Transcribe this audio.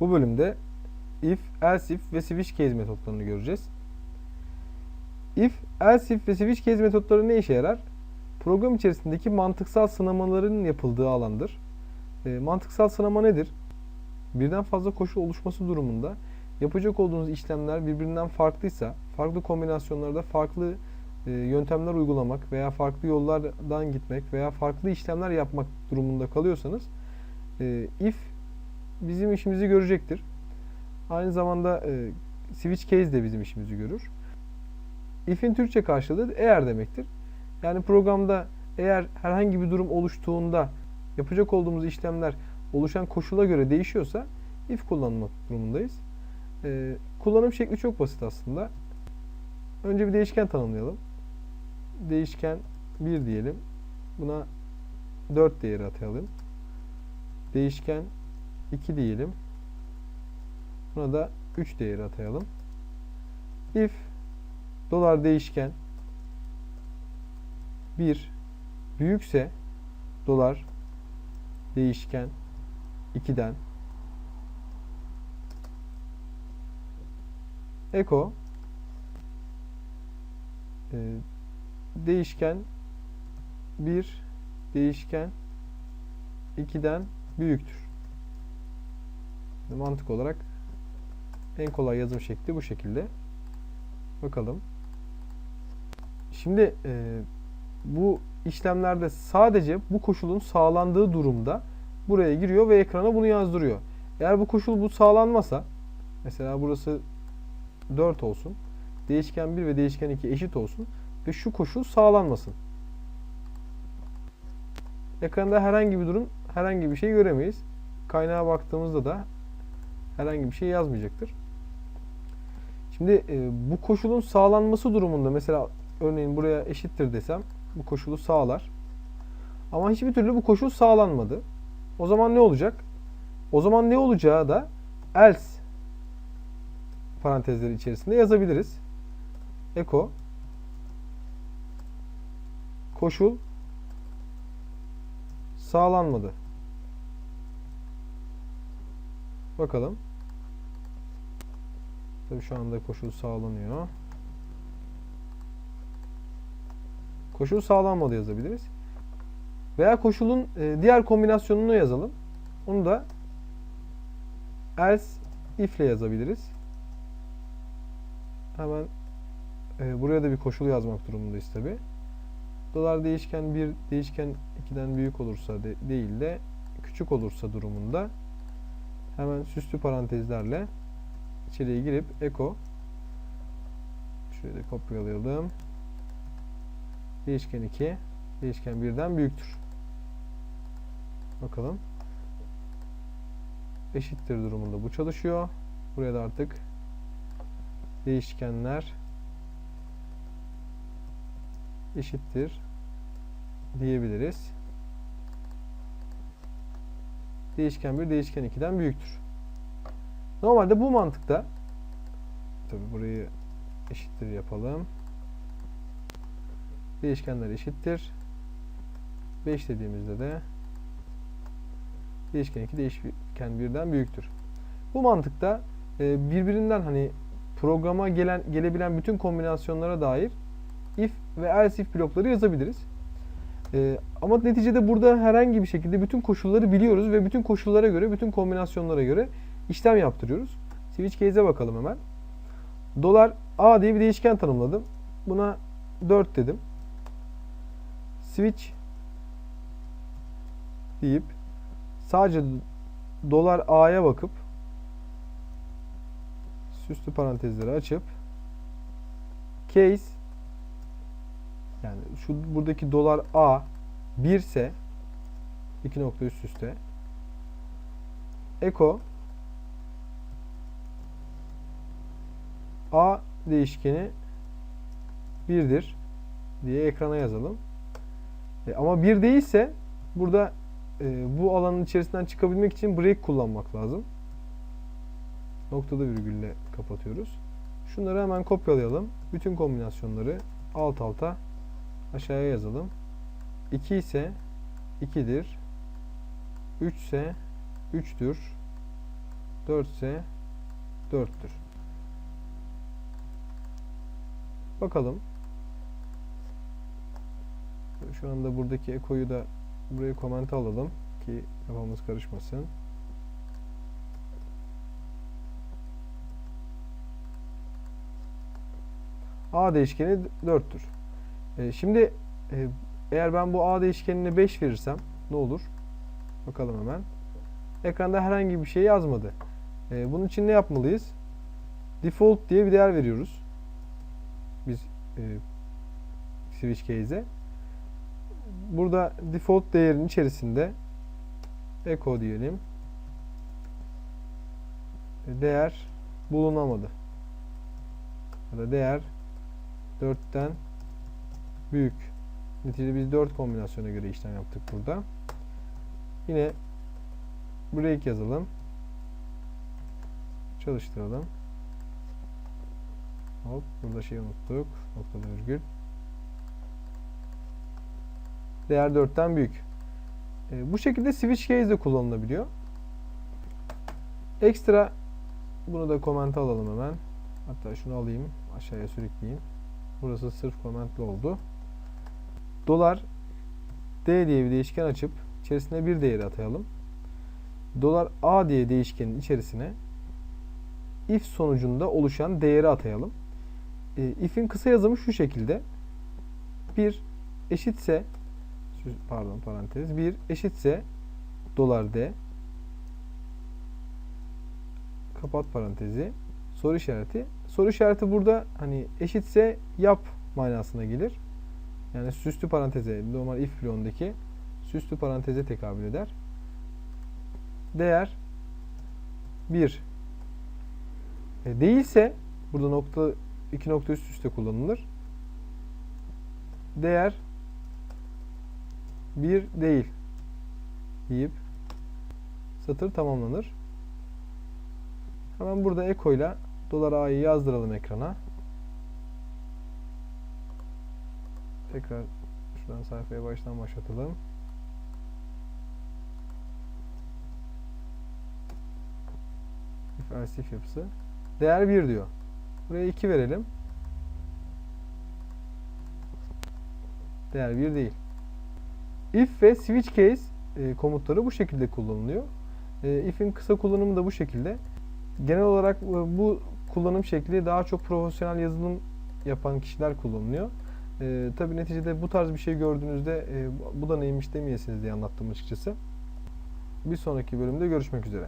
Bu bölümde if, else if ve switch case metotlarını göreceğiz. If, else if ve switch case metotları ne işe yarar? Program içerisindeki mantıksal sınamaların yapıldığı alandır. E, mantıksal sınama nedir? Birden fazla koşul oluşması durumunda yapacak olduğunuz işlemler birbirinden farklıysa, farklı kombinasyonlarda farklı e, yöntemler uygulamak veya farklı yollardan gitmek veya farklı işlemler yapmak durumunda kalıyorsanız e, if bizim işimizi görecektir. Aynı zamanda e, switch case de bizim işimizi görür. If'in Türkçe karşılığı eğer demektir. Yani programda eğer herhangi bir durum oluştuğunda yapacak olduğumuz işlemler oluşan koşula göre değişiyorsa if kullanmak durumundayız. E, kullanım şekli çok basit aslında. Önce bir değişken tanımlayalım. Değişken 1 diyelim. Buna 4 değeri atayalım. Değişken 2 diyelim. Buna da 3 değeri atayalım. If dolar değişken 1 büyükse dolar değişken 2'den Eko e, değişken 1 değişken 2'den büyüktür. Mantık olarak en kolay yazım şekli bu şekilde. Bakalım. Şimdi e, bu işlemlerde sadece bu koşulun sağlandığı durumda buraya giriyor ve ekrana bunu yazdırıyor. Eğer bu koşul bu sağlanmasa mesela burası 4 olsun. Değişken 1 ve değişken 2 eşit olsun ve şu koşul sağlanmasın. Ekranda herhangi bir durum, herhangi bir şey göremeyiz. Kaynağa baktığımızda da herhangi bir şey yazmayacaktır. Şimdi e, bu koşulun sağlanması durumunda mesela örneğin buraya eşittir desem bu koşulu sağlar. Ama hiçbir türlü bu koşul sağlanmadı. O zaman ne olacak? O zaman ne olacağı da else parantezleri içerisinde yazabiliriz. Eko koşul sağlanmadı. Bakalım. Tabii şu anda koşul sağlanıyor. Koşul sağlanmadı yazabiliriz. Veya koşulun e, diğer kombinasyonunu yazalım. Onu da else if ile yazabiliriz. Hemen e, buraya da bir koşul yazmak durumundayız tabi. Dolar değişken 1 değişken 2'den büyük olursa de, değil de küçük olursa durumunda hemen süslü parantezlerle içeriye girip echo şöyle kopyalayalım. Değişken 2 değişken 1'den büyüktür. Bakalım. Eşittir durumunda bu çalışıyor. Buraya da artık değişkenler eşittir diyebiliriz. Değişken 1 değişken 2'den büyüktür. Normalde bu mantıkta tabi burayı eşittir yapalım. Değişkenler eşittir. 5 dediğimizde de değişken 2 değişken 1'den büyüktür. Bu mantıkta e, birbirinden hani programa gelen gelebilen bütün kombinasyonlara dair if ve else if blokları yazabiliriz. Ee, ama neticede burada herhangi bir şekilde bütün koşulları biliyoruz ve bütün koşullara göre, bütün kombinasyonlara göre işlem yaptırıyoruz. Switch case'e bakalım hemen. Dolar A diye bir değişken tanımladım. Buna 4 dedim. Switch deyip sadece dolar A'ya bakıp süslü parantezleri açıp case yani şu buradaki dolar A 1 ise iki nokta üst üste Eko A değişkeni 1'dir diye ekrana yazalım. E, ama 1 değilse burada e, bu alanın içerisinden çıkabilmek için break kullanmak lazım. Noktada virgülle kapatıyoruz. Şunları hemen kopyalayalım. Bütün kombinasyonları alt alta aşağıya yazalım. 2 ise 2'dir. 3 ise 3'tür. 4 ise 4'tür. Bakalım. Şu anda buradaki ekoyu da buraya komente alalım ki kafamız karışmasın. A değişkeni 4'tür. E, şimdi e, eğer ben bu A değişkenine 5 verirsem ne olur? Bakalım hemen. Ekranda herhangi bir şey yazmadı. E, bunun için ne yapmalıyız? Default diye bir değer veriyoruz. Biz e, switch case'e. Burada default değerin içerisinde echo diyelim. Değer bulunamadı. Ya da değer 4'ten büyük. Neticede biz 4 kombinasyona göre işlem yaptık burada. Yine break yazalım. Çalıştıralım. Hop burada şey unuttuk. Noktada virgül. Değer 4'ten büyük. E, bu şekilde switch case de kullanılabiliyor. Ekstra bunu da komente alalım hemen. Hatta şunu alayım. Aşağıya sürükleyeyim. Burası sırf komentli oldu. Dolar D diye bir değişken açıp içerisine bir değeri atayalım. Dolar A diye değişkenin içerisine if sonucunda oluşan değeri atayalım. E, if'in kısa yazımı şu şekilde. 1 eşitse pardon parantez 1 eşitse dolar D kapat parantezi soru işareti. Soru işareti burada hani eşitse yap manasına gelir. Yani süslü paranteze normal if bloğundaki süslü paranteze tekabül eder. Değer 1 e, değilse burada nokta iki nokta üst üste kullanılır. Değer 1 değil deyip satır tamamlanır. Hemen burada eko ile dolar A'yı yazdıralım ekrana. Tekrar şuradan sayfaya baştan başlatalım. If yapısı. Değer 1 diyor. Buraya 2 verelim. Değer 1 değil. If ve switch case e, komutları bu şekilde kullanılıyor. E, if'in kısa kullanımı da bu şekilde. Genel olarak e, bu kullanım şekli daha çok profesyonel yazılım yapan kişiler kullanılıyor. E, tabii neticede bu tarz bir şey gördüğünüzde e, bu da neymiş demeyesiniz diye anlattım açıkçası. Bir sonraki bölümde görüşmek üzere.